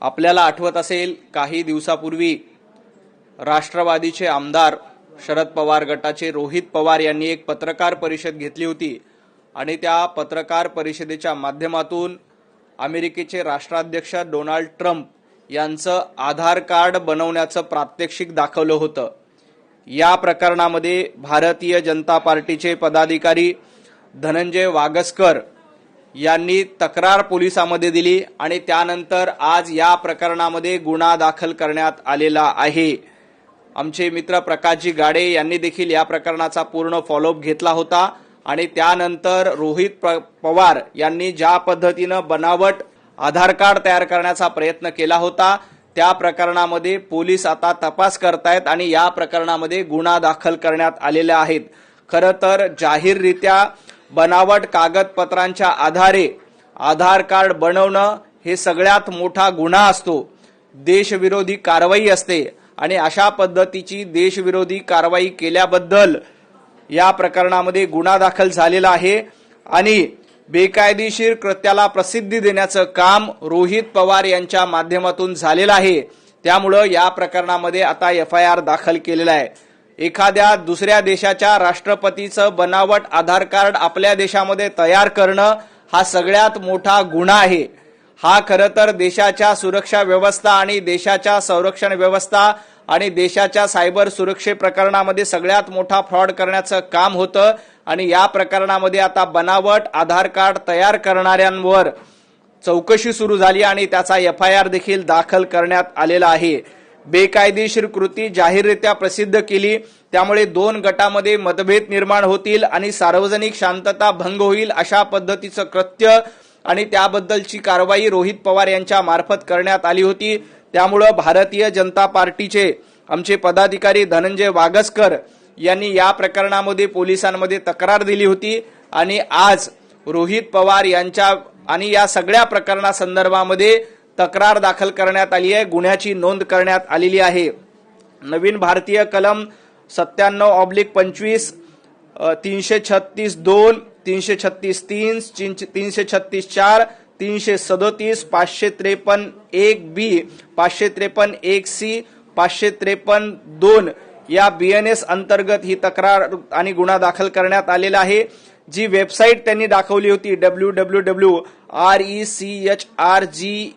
आपल्याला आठवत असेल काही दिवसापूर्वी राष्ट्रवादीचे आमदार शरद पवार गटाचे रोहित पवार यांनी एक पत्रकार परिषद घेतली होती. आणि त्या पत्रकार परिषदेच्या माध्यमातून अमेरिकेचे राष्ट्राध्यक्ष डोनाल्ड ट्रम्प यांचं आधार कार्ड बनवण्याचं प्रात्यक्षिक दाखवलं होतं. या प्रकरणामध्ये भारतीय जनता पार्टीचे पदाधिकारी धनंजय वागसकर यांनी तक्रार पोलिसांमध्ये दिली आणि त्यानंतर आज या प्रकरणामध्ये गुन्हा दाखल करण्यात आलेला आहे. आमचे मित्र प्रकाशजी गाडे यांनी देखील या प्रकरणाचा पूर्ण फॉलोअप घेतला होता आणि त्यानंतर रोहित प- पवार यांनी ज्या पद्धतीनं बनावट आधार कार्ड तयार करण्याचा प्रयत्न केला होता त्या प्रकरणामध्ये पोलीस आता तपास करतायत आणि या प्रकरणामध्ये गुन्हा दाखल करण्यात आलेल्या आहेत खरं तर जाहीररित्या बनावट कागदपत्रांच्या आधारे आधार कार्ड बनवणं हे सगळ्यात मोठा गुन्हा असतो. देशविरोधी कारवाई असते आणि अशा पद्धतीची देशविरोधी कारवाई केल्याबद्दल या प्रकरणामध्ये गुन्हा दाखल झालेला आहे आणि बेकायदेशीर कृत्याला प्रसिद्धी देण्याचं काम रोहित पवार यांच्या माध्यमातून झालेलं आहे. त्यामुळं या प्रकरणामध्ये आता एफ आय आर दाखल केलेला आहे. एखाद्या दुसऱ्या देशाच्या राष्ट्रपतीचं बनावट आधार कार्ड आपल्या देशामध्ये तयार करणं हा सगळ्यात मोठा गुन्हा आहे. हा खरं तर देशाच्या सुरक्षा व्यवस्था आणि देशाच्या संरक्षण व्यवस्था आणि देशाच्या सायबर सुरक्षे प्रकरणामध्ये सगळ्यात मोठा फ्रॉड करण्याचं काम होतं आणि या प्रकरणामध्ये आता बनावट आधार कार्ड तयार करणाऱ्यांवर चौकशी सुरू झाली आणि त्याचा एफ आय आर देखील दाखल करण्यात आलेला आहे. बेकायदेशीर कृती जाहीररित्या प्रसिद्ध केली. त्यामुळे दोन गटामध्ये मतभेद निर्माण होतील आणि सार्वजनिक शांतता भंग होईल अशा पद्धतीचं कृत्य आणि त्याबद्दलची कारवाई रोहित पवार यांच्या मार्फत करण्यात आली होती. त्यामुळं भारतीय जनता पार्टीचे आमचे पदाधिकारी धनंजय वागसकर यांनी या प्रकरणामध्ये पोलिसांमध्ये तक्रार दिली होती आणि आज रोहित पवार यांच्या आणि या सगळ्या प्रकरणासंदर्भामध्ये तक्रार दाखल करण्यात आली आहे. गुन्ह्याची नोंद करण्यात आलेली आहे. नवीन भारतीय कलम सत्त्याण्णव ऑब्लिक पंचवीस तीनशे छत्तीस दोन तीनशे छत्तीस तीन तीनशे छत्तीस चार तीनशे सदोतीस पाचशे त्रेपन्न एक बी पाचशे त्रेपन्न एक सी पाचशे त्रेपन्न दोन. या बी एन एस अंतर्गत ही तक्रार आणि गुन्हा दाखल करण्यात आलेला आहे. जी वेबसाईट त्यांनी दाखवली होती W W W R E C H R G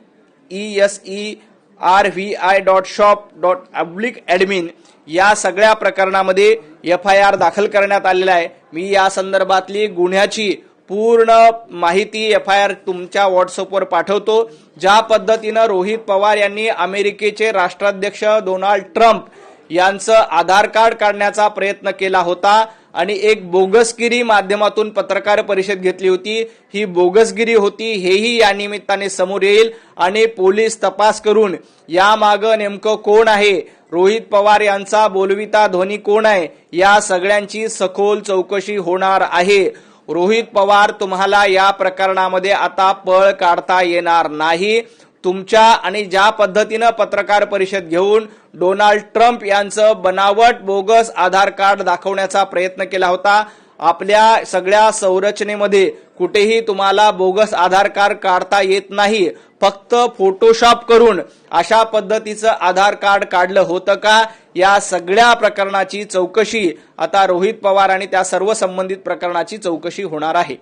E S E R V I dot shop dot oblique admin या सगळ्या प्रकरणामध्ये एफ आय आर दाखल करण्यात आलेला आहे. मी या संदर्भातली गुन्ह्याची पूर्ण माहिती एफ आय आर तुमच्या व्हॉट्सअपवर पाठवतो. ज्या पद्धतीनं रोहित पवार यांनी अमेरिकेचे राष्ट्राध्यक्ष डोनाल्ड ट्रम्प यांचं आधार कार्ड काढण्याचा प्रयत्न केला होता आणि एक बोगसगिरी माध्यमातून पत्रकार परिषद घेतली होती. ही बोगसगिरी होती हेही या निमित्ताने समोर येईल. आणि पोलीस तपास करून यामागं नेमकं कोण आहे? रोहित पवार यांचा बोलविता ध्वनी कोण आहे? या सगळ्यांची सखोल चौकशी होणार आहे. रोहित पवार तुम्हाला या प्रकरणामध्ये आता पळ काढता येणार नाही. तुमच्या आणि ज्या पद्धतीनं पत्रकार परिषद घेऊन डोनाल्ड ट्रम्प यांचं बनावट बोगस आधार कार्ड दाखवण्याचा प्रयत्न केला होता आपल्या सगळ्या संरचनेमध्ये कुठेही तुम्हाला बोगस आधार कार्ड काढता येत नाही. फक्त फोटोशॉप करून अशा पद्धतीचं आधार कार्ड काढलं होतं का? या सगळ्या प्रकरणाची चौकशी आता रोहित पवार आणि त्या सर्व संबंधित प्रकरणाची चौकशी होणार आहे.